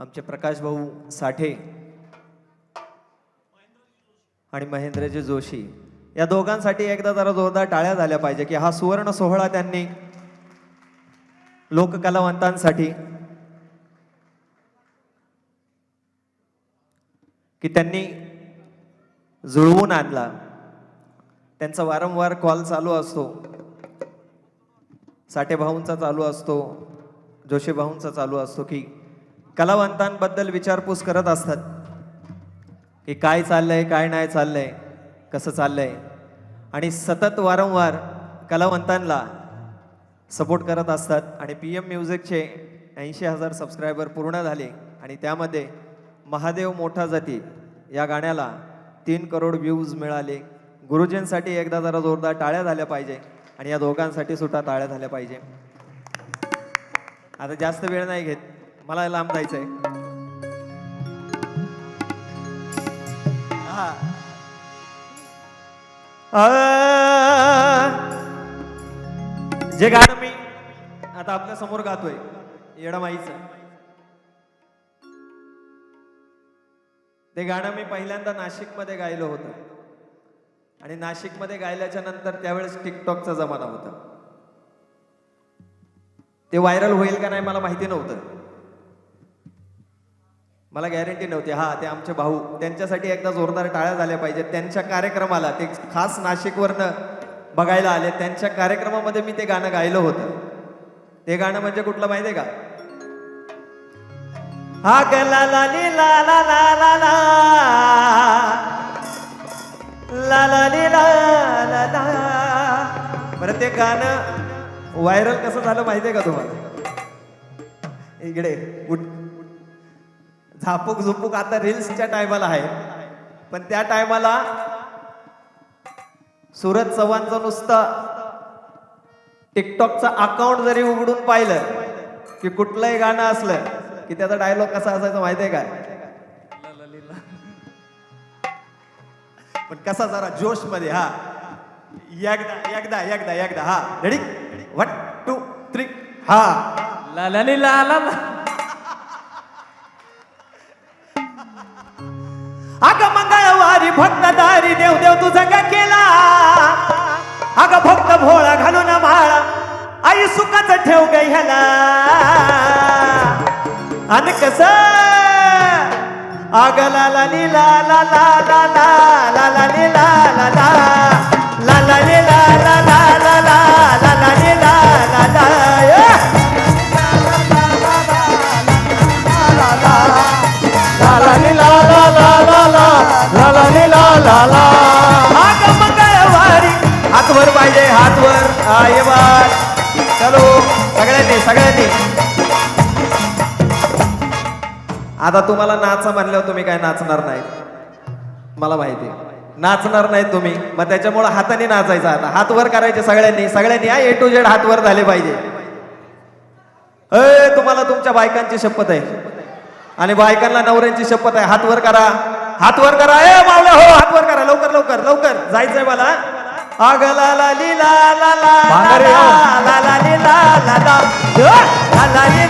आमचे प्रकाश भाऊ साठे आणि महेंद्रजी जोशी. या दोघांसाठी एकदा जरा जोरदार टाळ्या झाल्या पाहिजे की हा सुवर्ण सोहळा त्यांनी लोककलावंतांसाठी की त्यांनी जुळवून आणला. त्यांचा वारंवार कॉल चालू असतो. साठे भाऊंचा चालू असतो. जोशी भाऊंचा चालू असतो की कलावंतांबद्दल विचारपूस करत असतात की काय चाललंय काय नाही चाललंय कसं चाललंय. आणि सतत वारंवार कलावंतांना सपोर्ट करत असतात. आणि पी एम म्युझिकचे ऐंशी हजार सबस्क्रायबर पूर्ण झाले. आणि त्यामध्ये महादेव मोठा जाती या गाण्याला तीन करोड व्ह्यूज मिळाले. गुरुजींसाठी एकदा जरा जोरदार टाळ्या झाल्या पाहिजे. आणि या दोघांसाठी सुद्धा टाळ्या झाल्या पाहिजे. आता जास्त वेळ नाही घेत. मला लांब जायचंय. हा. जे गाणं मी आता आपल्यासमोर गातोय येडामाईचं. ते गाणं मी पहिल्यांदा नाशिकमध्ये गायलं होतं. आणि नाशिकमध्ये गायल्याच्या नंतर त्यावेळेस टिकटॉकचा जमाना होता. ते व्हायरल होईल का नाही मला माहिती नव्हतं. मला गॅरंटी नव्हती. हा ते आमचे भाऊ त्यांच्यासाठी एकदा जोरदार टाळ्या झाल्या पाहिजेत. त्यांच्या कार्यक्रमाला ते खास नाशिकवरनं बघायला आले. त्यांच्या कार्यक्रमामध्ये मी ते गाणं गायलं होतं. ते गाणं म्हणजे कुठलं माहितीये का? हा ग लाली ला ला ला ला ला ला ला. ला ला ला बरं ते गाणं व्हायरल कसं झालं माहितीये का तुम्हाला? इकडे झापूक झुपूक आता रील्सच्या टायमाला आहे. पण त्या टायमाला सुरज चव्हाणचं नुसतं टिकटॉकचं अकाउंट जरी उघडून पाहिलं की कुठलंही गाणं असलं की त्याचा डायलॉग कसा असायचा माहितीये का? पण कसा जरा जोशमध्ये हा. एकदा एकदा एकदा एकदा हा. रेडी वन टू थ्री हा. ला ला ला. मंगळवारी भक्त दारी देव देव तुझा का केला अग भक्त भोळा घालून माळा आई सुखाच ठेव ग ह्याला आणि कस अग ला ला ली ला ला ला ला ला ला ला ली ला ला ला ला ला ला ला ला ला हातवर पाहिजे हातवर. हा ये बाय चलो सगळ्यांनी सगळ्यांनी. आता तुम्हाला नाच म्हणल्यावर तुम्ही काय नाचणार नाही मला माहिती आहे. नाचणार नाही तुम्ही. मग त्याच्यामुळे हाताने नाचायचं आता. हात वर करायचे सगळ्यांनी. सगळ्यांनी हा ए टू झेड हात वर झाले पाहिजे. अय तुम्हाला तुमच्या बायकांची शपथ आहे. आणि बायकांना नवऱ्यांची शपथ आहे. हात वर करा. हात वर करा. ए मावल्या हो हात वर करा. लवकर अग ला ला ली ला ला ला भांगारे ला. ला ला ली ला ला ला ला ला ला ली ला ला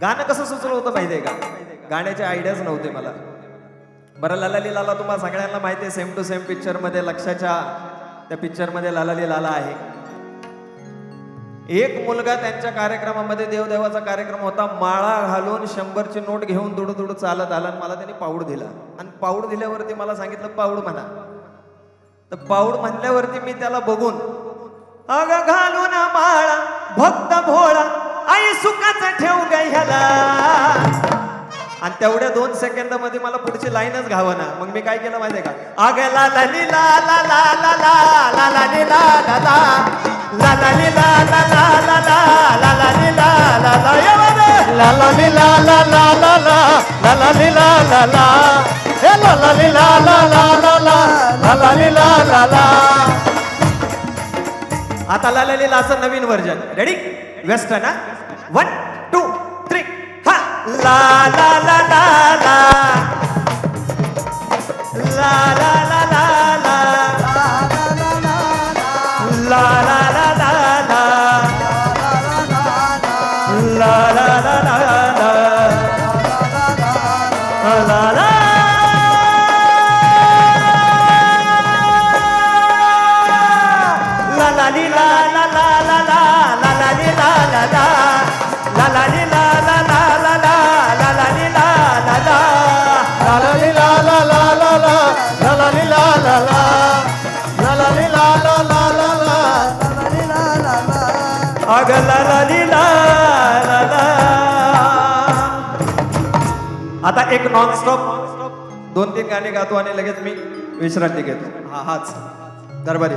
गाणं कसं सुचलं होतं माहितीये का? गाण्याचे आयडियाच नव्हते मला. बरं लालाली लाला तुम्हाला सगळ्यांना माहिती आहे सेम टू सेम पिक्चरमध्ये लक्षाच्या त्या पिक्चरमध्ये लालाली लाला आहे. एक मुलगा त्यांच्या कार्यक्रमामध्ये देवदेवाचा कार्यक्रम होता माळा घालून शंभरची नोट घेऊन दुडू दुडू चालत आला आणि मला त्यांनी पाऊड दिला. आणि पाऊड दिल्यावरती मला सांगितलं पाऊड म्हणा. तर पाऊड म्हणल्यावरती मी त्याला बघून अग घालून माळा भक्त भोळा आई सुखाचं ठेव ग ह्याला आणि तेवढ्या दोन सेकंदामध्ये मला पुढची लाईनच घावं ना मग मी काय केलं माहितीये का अग ला ला ली ला ला ला ला ला ला ला ली ला ला ला ला ला ली ला ला ला ला ला ला ला ली ला ला ला ला ला ली ला ला ला ला ला ला ला ली ला ला ला हे ला ला ली ला ला ला ला ला ला ला ली ला ला ला आता ला असं नवीन व्हर्जन रेडी वेस्टर्न हा वन टू थ्री हा ला ला ला ला ला ला ला ला ला ला ला ला la la la la la la la आता एक नॉन स्टॉप दोन तीन गाणी गातो आणि लगेच मी विश्रांती घेतो हा हाच दरबारी